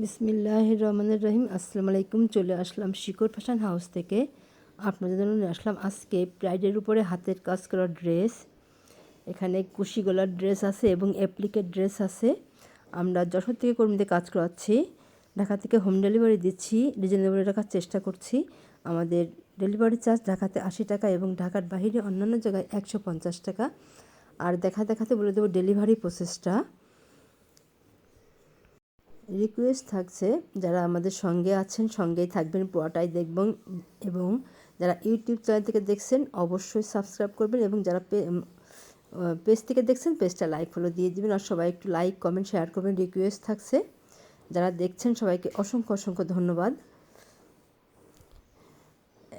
বিসমিল্লাহ রহমানুর রহিম আসসালামু আলাইকুম। চলে আসলাম শিকর ফ্যাশন হাউস থেকে। আপনাদের জন্য নিয়ে আসলাম আজকে প্রাইডের উপরে হাতের কাজ করা ড্রেস। এখানে কুশি গলার ড্রেস আছে এবং অ্যাপ্লিকের ড্রেস আছে। আমরা যশোর থেকে কর্মীদের কাজ করাচ্ছি। ঢাকা থেকে হোম ডেলিভারি দিচ্ছি। রিজনেবল রাখার চেষ্টা করছি। আমাদের ডেলিভারি চার্জ ঢাকাতে আশি টাকা এবং ঢাকার বাইরে অন্যান্য জায়গায় একশো পঞ্চাশ টাকা। আর দেখা দেখাতে বলে দেবো ডেলিভারি প্রসেসটা। রিকোয়েস্ট থাকছে, যারা আমাদের সঙ্গে আছেন, সঙ্গেই থাকবেন পুরোটাই দেখবেন এবং যারা ইউটিউব চ্যানেল থেকে দেখছেন অবশ্যই সাবস্ক্রাইব করবেন এবং যারা পেজ থেকে দেখছেন পেজটা লাইক ফলো দিয়ে দিবেন আর সবাই একটু লাইক কমেন্ট শেয়ার করবেন রিকোয়েস্ট থাকছে। যারা দেখছেন সবাইকে অসংখ্য অসংখ্য ধন্যবাদ।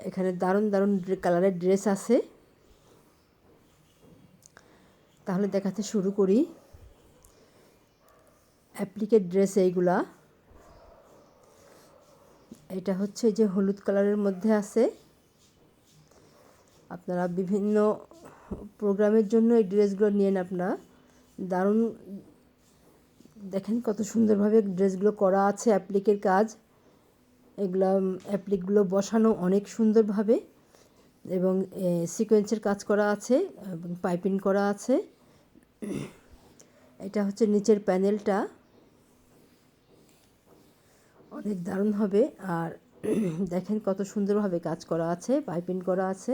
এখানে দারুণ দারুণ কালারের ড্রেস আছে। তাহলে দেখাতে শুরু করি। অ্যাপ্লিকেট ড্রেস এইগুলা। এটা হচ্ছে যে হলুদ কালারের মধ্যে আছে। আপনারা বিভিন্ন প্রোগ্রামের জন্য এই ড্রেসগুলো নিয়েন আপনারা। দারুণ, দেখেন কত সুন্দরভাবে ড্রেসগুলো করা আছে অ্যাপ্লিকের কাজ। এগুলো অ্যাপ্লিকগুলো বসানো অনেক সুন্দরভাবে। এবং সিকোয়েন্সের কাজ করা আছে এবং পাইপিং করা আছে। এটা হচ্ছে নিচের প্যানেলটা অনেক দারুণ হবে। আর দেখেন কত সুন্দরভাবে কাজ করা আছে, পাইপিং করা আছে।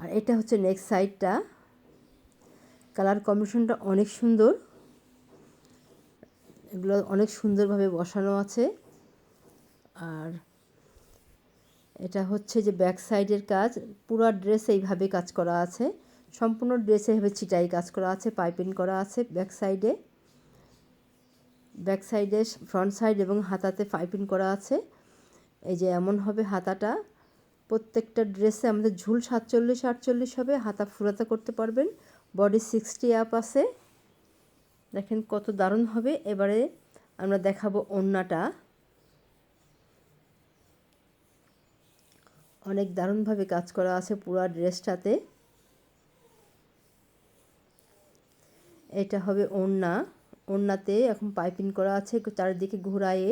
আর এটা হচ্ছে নেক্সট সাইডটা কালার কম্বিনেশনটা অনেক সুন্দর। এগুলো অনেক সুন্দরভাবে বসানো আছে। আর এটা হচ্ছে যে ব্যাক সাইডের কাজ। পুরো ড্রেস এইভাবে কাজ করা আছে। সম্পূর্ণ ড্রেসে এভাবে ছিটাই কাজ করা আছে, পাইপিং করা আছে ব্যাক সাইডে ব্যাক সাইডে, ফ্রন্ট সাইড এবং হাতাতে পাইপিং করা আছে। এই যে এমন হবে হাতাটা। প্রত্যেকটা ড্রেসে আমাদের ঝুল সাতচল্লিশ, আটচল্লিশ হবে। হাতা ফুরাতে করতে পারবেন। বডি সিক্সটি আপ আছে। দেখেন কত দারুণ হবে। এবারে আমরা দেখাবো ওড়নাটা। অনেক দারুণভাবে কাজ করা আছে পুরো ড্রেসটাতে। এটা হবে ওড়না। ওড়নাতে এখন পাইপিং করা আছে, চারিদিকে ঘোরায়ে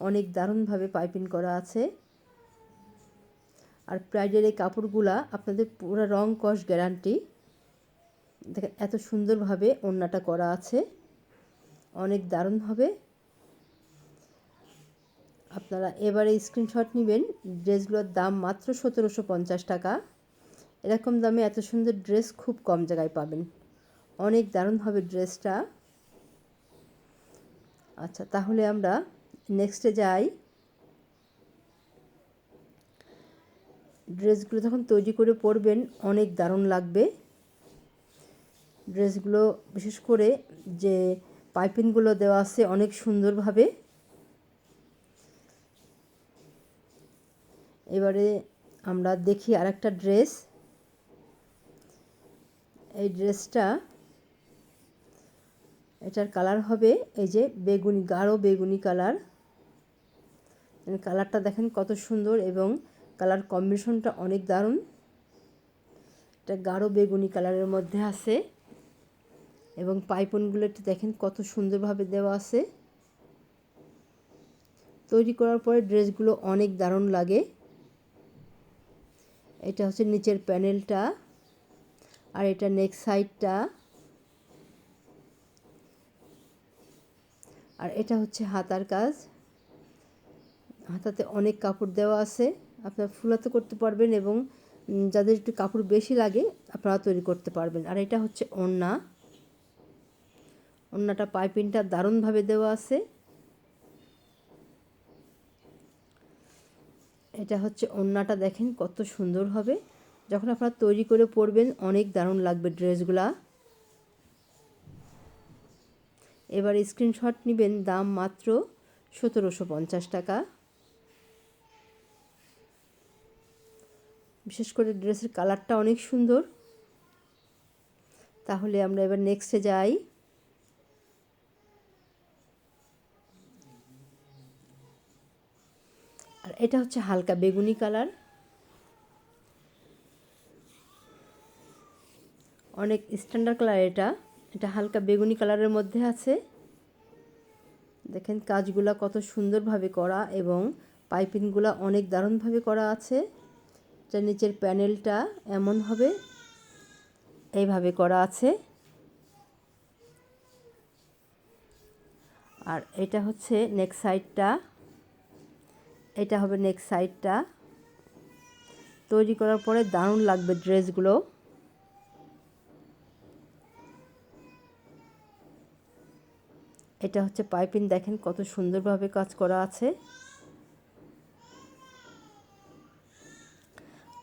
অনেক দারুণভাবে পাইপিং করা আছে। আর প্রাইডের এই কাপড়গুলা আপনাদের পুরো রং কস গ্যারান্টি। দেখেন, এত সুন্দরভাবে ওড়নাটা করা আছে। অনেক দারুণ হবে আপনারা এবারে স্ক্রিনশট নেবেন, ড্রেসগুলোর দাম মাত্র সতেরোশো পঞ্চাশ টাকা। এরকম দামে এত সুন্দর ড্রেস খুব কম জায়গায় পাবেন। অনেক দারুণ হবে ড্রেসটা। আচ্ছা তাহলে আমরা নেক্সটে যাই। ড্রেসগুলো যখন তৈরি করে পরবেন, অনেক দারুণ লাগবে। ড্রেসগুলো বিশেষ করে যে পাইপিংগুলো দেওয়া আছে, অনেক সুন্দরভাবে। এবারে আমরা দেখি আরেকটা ড্রেস। এই ড্রেসটা এটার কালার হবে এই যে বেগুনি, গাঢ় বেগুনি কালার। কালারটা দেখেন কত সুন্দর এবং কালার কম্বিনেশনটা অনেক দারুণ। এটা গাঢ় বেগুনি কালারের মধ্যে আছে এবং পাইপনগুলো একটু দেখেন কত সুন্দরভাবে দেওয়া আছে। তৈরি করার পরে ড্রেসগুলো অনেক দারুণ লাগে। এটা হচ্ছে নিচের প্যানেলটা আর এটা নেক সাইডটা আর এটা হচ্ছে হাতার কাজ। হাতাতে অনেক কাপড় দেওয়া আছে। আপনারা ফুলাতে করতে পারবেন এবং যাদের একটু কাপড় বেশি লাগে, আপনারা তৈরি করতে পারবেন। আর এটা হচ্ছে ওড়না। ওড়নাটা পাইপিংটা দারুণভাবে দেওয়া আছে। এটা হচ্ছে ওড়নাটা দেখেন কত সুন্দর হবে। যখন আপনারা তৈরি করে পরবেন, অনেক দারুণ লাগবে ড্রেসগুলা। এবার স্ক্রিনশট নেবেন দাম মাত্র সতেরোশো পঞ্চাশ টাকা। বিশেষ করে ড্রেসের কালারটা অনেক সুন্দর। তাহলে আমরা এবার নেক্সটে যাই। আর এটা হচ্ছে হালকা বেগুনি কালার। অনেক স্ট্যান্ডার্ড কালার এটা। এটা হালকা বেগুনি কালারের মধ্যে আছে। দেখেন কাজগুলা কত সুন্দরভাবে করা এবং পাইপিংগুলা অনেক দারুণভাবে করা আছে। যা নিচের প্যানেলটা এমন হবে, এইভাবে করা আছে। আর এটা হচ্ছে নেক সাইডটা এটা হবে নেক সাইডটা তৈরি করার পরে দারুণ লাগবে ড্রেসগুলো। এটা হচ্ছে পাইপিং, দেখেন কত সুন্দরভাবে কাজ করা আছে।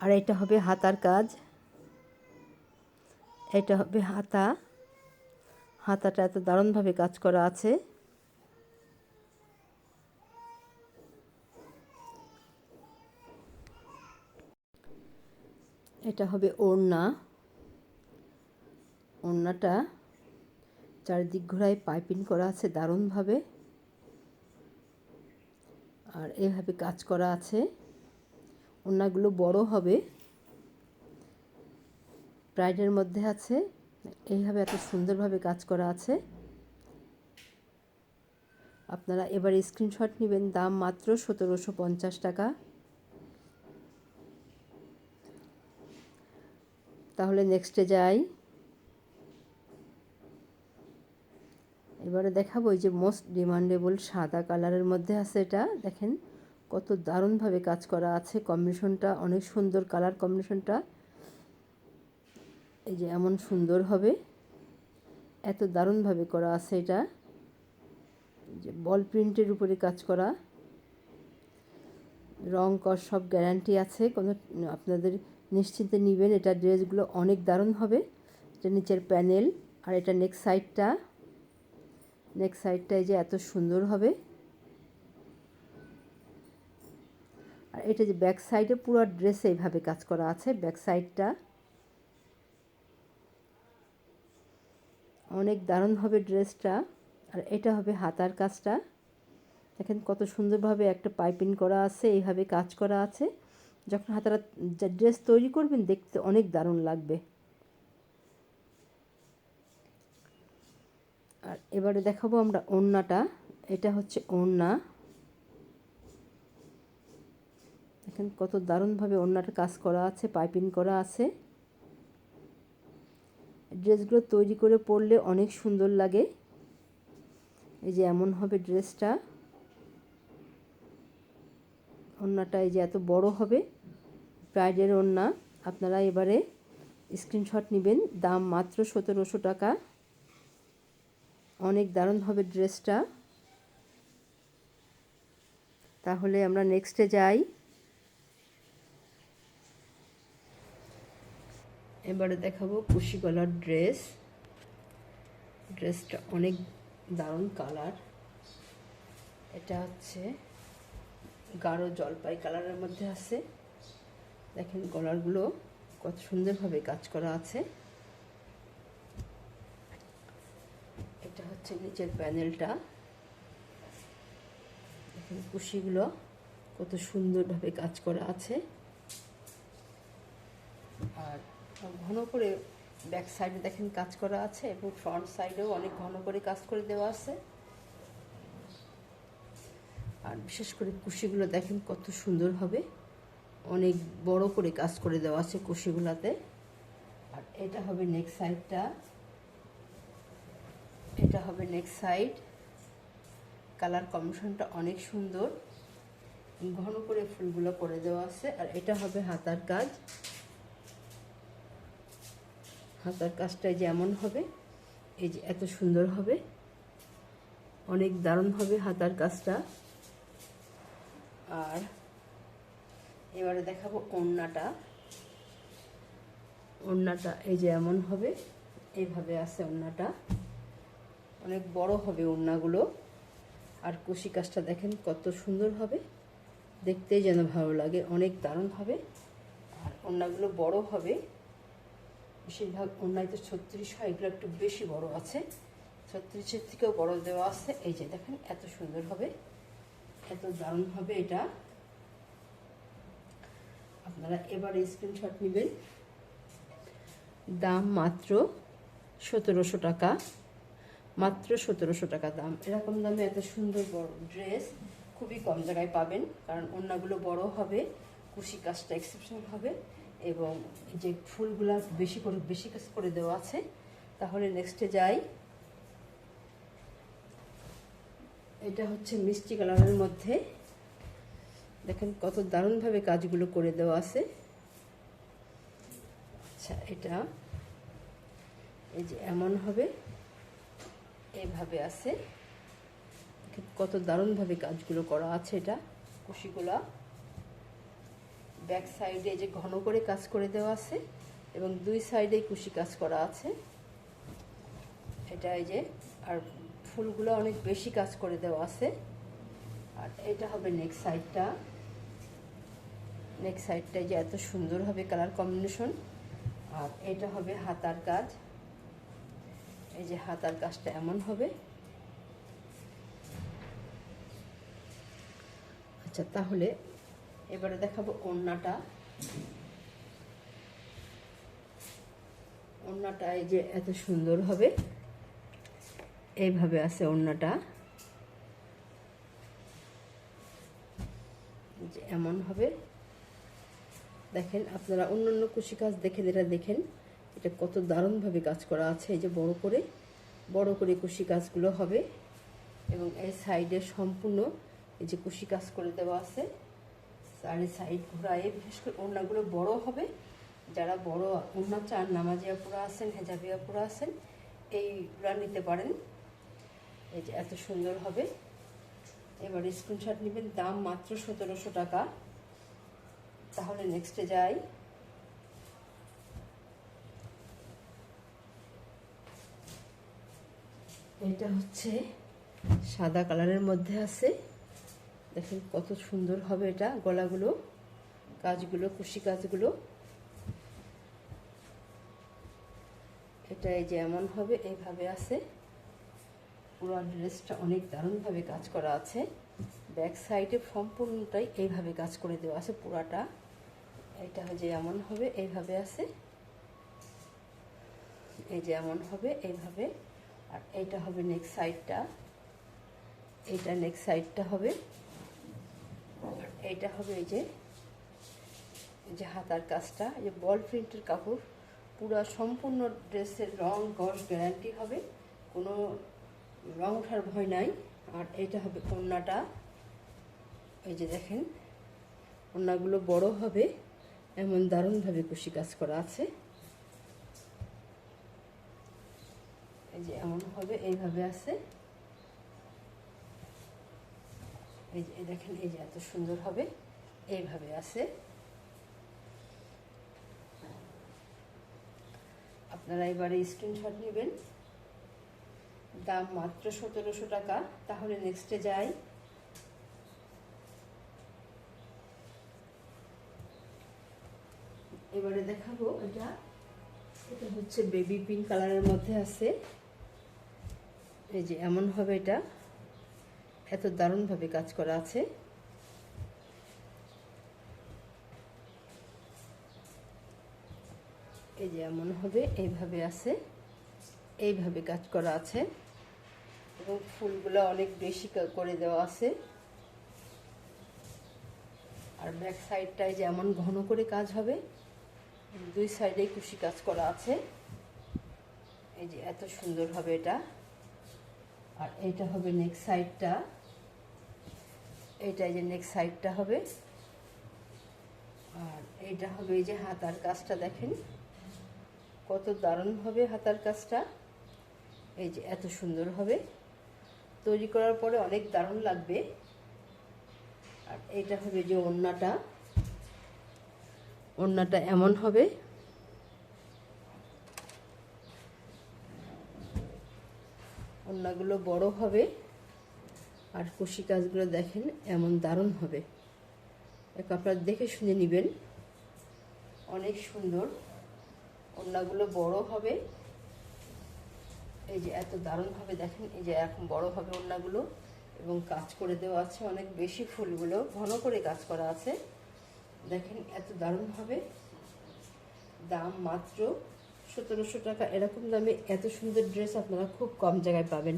আর এটা হবে হাতার কাজ। এটা হবে হাতা। হাতাটা এত দারুণভাবে কাজ করা আছে। এটা হবে ওড়না। ওড়নাটা চারিদিক ঘোরায় পাইপিং করা আছে দারুণভাবে। আর এভাবে কাজ করা আছে। ওড়নাগুলো বড় হবে। ব্রাইডের মধ্যে আছে। এইভাবে এত সুন্দরভাবে কাজ করা আছে। আপনারা এবার স্ক্রিনশট নেবেন, দাম মাত্র সতেরোশো পঞ্চাশ টাকা। তাহলে নেক্সটে যাই। এবারে দেখাবো এই যে মোস্ট ডিমান্ডেবল সাদা কালারের মধ্যে আছে এটা। দেখেন কত দারুণভাবে কাজ করা আছে। কম্বিনেশনটা অনেক সুন্দর কালার কম্বিনেশনটা এই যে এমন সুন্দর হবে। এত দারুণভাবে করা আছে এটা। যে বল প্রিন্টের উপরে কাজ করা। রং কর সব গ্যারান্টি আছে। কোনো আপনাদের নিশ্চিন্তে নেবেন। এটা ড্রেসগুলো অনেক দারুণ হবে। এটা নিচের প্যানেল আর এটা নেক্সট সাইডটা নেক্সট সাইডটা এই যে এত সুন্দর হবে। আর এটা যে ব্যাক সাইডে পুরো ড্রেসে এইভাবে কাজ করা আছে। ব্যাক সাইডটা অনেক দারুণ হবে ড্রেসটা আর এটা হবে হাতার কাজটা। দেখেন কত সুন্দরভাবে একটা পাইপিং করা আছে, এইভাবে কাজ করা আছে। যখন হাতারা ড্রেস তৈরি করবেন, দেখতে অনেক দারুণ লাগবে। আর এবারে দেখাবো আমরা ওড়নাটা। এটা হচ্ছে ওড়না। দেখেন কত দারুণভাবে ওড়নাটা কাজ করা আছে, পাইপিং করা আছে। ড্রেসগুলো তৈরি করে পরলে অনেক সুন্দর লাগে। এই যে এমন হবে ড্রেসটা। ওড়নাটা এই যে এত বড় হবে, ব্রাইডের ওড়না। আপনারা এবারে স্ক্রিনশট নেবেন, দাম মাত্র সতেরোশো টাকা। অনেক দারুণ হবে ড্রেসটা। তাহলে আমরা নেক্সটে যাই। এবারে দেখাবো কুশি গলার ড্রেস। ড্রেসটা অনেক দারুণ কালার। এটা হচ্ছে গাঢ় জলপাই কালারের মধ্যে আছে। দেখেন গলারগুলো কত সুন্দরভাবে কাজ করা আছে এটা হচ্ছে নিচের প্যানেলটা কুশিগুলো কত সুন্দরভাবে কাজ করা আছে। আর ঘন করে ব্যাক সাইডে দেখেন কাজ করা আছে এবং ফ্রন্ট সাইডেও অনেক ঘন করে কাজ করে দেওয়া আছে। আর বিশেষ করে কুশিগুলো দেখেন কত সুন্দর হবে অনেক বড় করে কাজ করে দেওয়া আছে কুশিগুলাতে। আর এটা হবে নেক্সট সাইডটা এটা হবে নেক্সট সাইড কালার কম্বিনেশনটা অনেক সুন্দর। ঘন করে ফুলগুলো করে দেওয়া আছে। আর এটা হবে হাতার কাজ। হাতার কাজটা যেমন হবে। এই যে এত সুন্দর হবে। অনেক দারুণ হবে হাতার কাজটা। আর এবারে দেখাবো ওড়নাটা। ওড়নাটা এই যে এমন হবে। এইভাবে আছে ওড়নাটা। অনেক বড় হবে ওড়নাগুলো। আর কুশি কাজটা দেখেন কত সুন্দর হবে। দেখতেই যেন ভালো লাগে, অনেক দারুণ হবে। আর ওড়নাগুলো বড় হবে। বেশিরভাগ ওড়নায় তো ছত্রিশ হয়, এগুলো একটু বেশি বড় আছে। ছত্রিশের থেকেও বড় দেওয়া আছে। এই যে দেখেন এত সুন্দর হবে, এত দারুণ হবে এটা। আপনারা এবার স্ক্রিনশট নেবেন। দাম মাত্র সতেরোশো টাকা। মাত্র সতেরোশো টাকা দাম। এরকম দামে এত সুন্দর বড় ড্রেস খুবই কম জায়গায় পাবেন, কারণ অন্যগুলো বড় হবে, কুশি কাজটা এক্সেপশন হবে এবং যে ফুলগুলা বেশি করে, বেশি কাজ করে দেওয়া আছে, তাহলে নেক্সটে যাই। এটা হচ্ছে মিষ্টি কালারের মধ্যে। দেখেন কত দারুণভাবে কাজগুলো করে দেওয়া আছে। আচ্ছা এটা। এই যে এমন হবে। এভাবে আছে। কত দারুণভাবে কাজগুলো করা আছে এটা। কুশিগুলা। ব্যাক সাইডে যে ঘন করে কাজ করে দেওয়া আছে এবং দুই সাইডে কুশি কাজ করা আছে। এটা এই যে, আর ফুলগুলো অনেক বেশি কাজ করে দেওয়া আছে। আর এটা হবে নেক্সট সাইডটা নেক্সট সাইডটা যে এত সুন্দর হবে কালার কম্বিনেশন আর এটা হবে হাতার কাজ। এই যে হাতার কাজটা এমন হবে। আচ্ছা তাহলে এবারে দেখাবো ওড়নাটা। ওড়নাটা এই যে এত সুন্দর হবে। এইভাবে আছে ওড়নাটা। যে এমন হবে। দেখেন, আপনারা অন্য অন্য কুশি কাজ দেখে যেটা দেখেন। এটা কত দারুণভাবে কাজ করা আছে, এই যে বড় করে বড় করে কুশি কাজগুলো হবে। এবং এই সাইডে সম্পূর্ণ এই যে কুশি কাজ করে দেওয়া আছে। চারি সাইড ঘোরায় বিশেষ করে ওড়নাগুলো বড় হবে। যারা বড় ওড়না চান নামাজিয়া পুরা আছেন হেজাবিয়া পুরা আছেন এইগুলা নিতে পারেন। এই যে এত সুন্দর হবে। এবার স্ক্রিনশট নেবেন, দাম মাত্র সতেরোশো টাকা। তাহলে নেক্সটে যাই। এটা হচ্ছে সাদা কালারের মধ্যে আছে। দেখেন কত সুন্দর হবে এটা, গলাগুলো, কাজগুলো, কুশি কাজগুলো। এটা এই যে এমন হবে, এইভাবে আছে। পুরো ড্রেসটা অনেক দারুণভাবে কাজ করা আছে। ব্যাক সাইডে সম্পূর্ণটাই এইভাবে কাজ করে দেওয়া আছে পুরাটা। এটা যে এমন হবে, এইভাবে আছে। এই যে এমন হবে, এইভাবে। আর এইটা হবে নেক্সট সাইডটা এইটা নেক্সট সাইডটা হবে। আর এইটা হবে এই যে যে হাতার কাজটা, এই যে বল প্রিন্টের কাপড়। পুরো সম্পূর্ণ ড্রেসের রং, গস গ্যারান্টি হবে। কোনো রং ওঠার ভয় নাই। আর এইটা হবে কন্যাটা এই যে দেখেন কন্যাগুলো বড় হবে। এমন দারুণভাবে কুশি কাজ করা আছে। যে এমন হবে, এইভাবে আছে। এই যে দেখেন, এই যে এত সুন্দর হবে, এইভাবে আছে। আপনারা এবারে স্ক্রিনশট নেবেন। দাম মাত্র সতেরোশো টাকা, তাহলে নেক্সটে যাই। এবারে দেখাবো এটা। এটা হচ্ছে বেবি পিঙ্ক কালারের মধ্যে আছে। এই যে এমন হবে এটা এত দারুণভাবে কাজ করা আছে। এই যে এমন হবে, এইভাবে আছে, এইভাবে কাজ করা আছে। এবং ফুলগুলো অনেক বেশি করে দেওয়া আছে। আর ব্যাক সাইডটায় যেমন ঘন করে কাজ হবে, দুই সাইডে কুশি কাজ করা আছে। এই যে এত সুন্দর হবে এটা। আর এইটা হবে নেক্সট সাইডটা এইটা যে নেক্সট সাইডটা হবে। আর এইটা হবে এই যে হাতার কাজটা দেখেন। কত দারুণ হবে হাতার কাজটা। এই যে এত সুন্দর হবে। তৈরি করার পরে অনেক দারুণ লাগবে। আর এইটা হবে যে ওড়নাটা। ওড়নাটা এমন হবে। ওড়নাগুলো বড় হবে আর কুশি কাজগুলো দেখেন এমন দারুণ হবে। এক আপনারা দেখে শুনে নেবেন। অনেক সুন্দর। ওড়নাগুলো বড় হবে। এই যে এত দারুণভাবে দেখেন এই যে এখন বড় হবে ওড়নাগুলো এবং কাজ করে দেওয়া আছে অনেক বেশি ফুলগুলো, ঘন করে কাজ করা আছে। দেখেন এত দারুণ হবে। দাম মাত্র সতেরোশো টাকা, এরকম দামে এত সুন্দর ড্রেস আপনারা খুব কম জায়গায় পাবেন।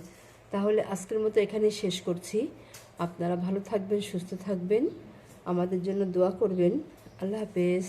তাহলে আজকের মতো এখানে শেষ করছি। আপনারা ভালো থাকবেন, সুস্থ থাকবেন। আমাদের জন্য দোয়া করবেন। আল্লাহ হাফেজ।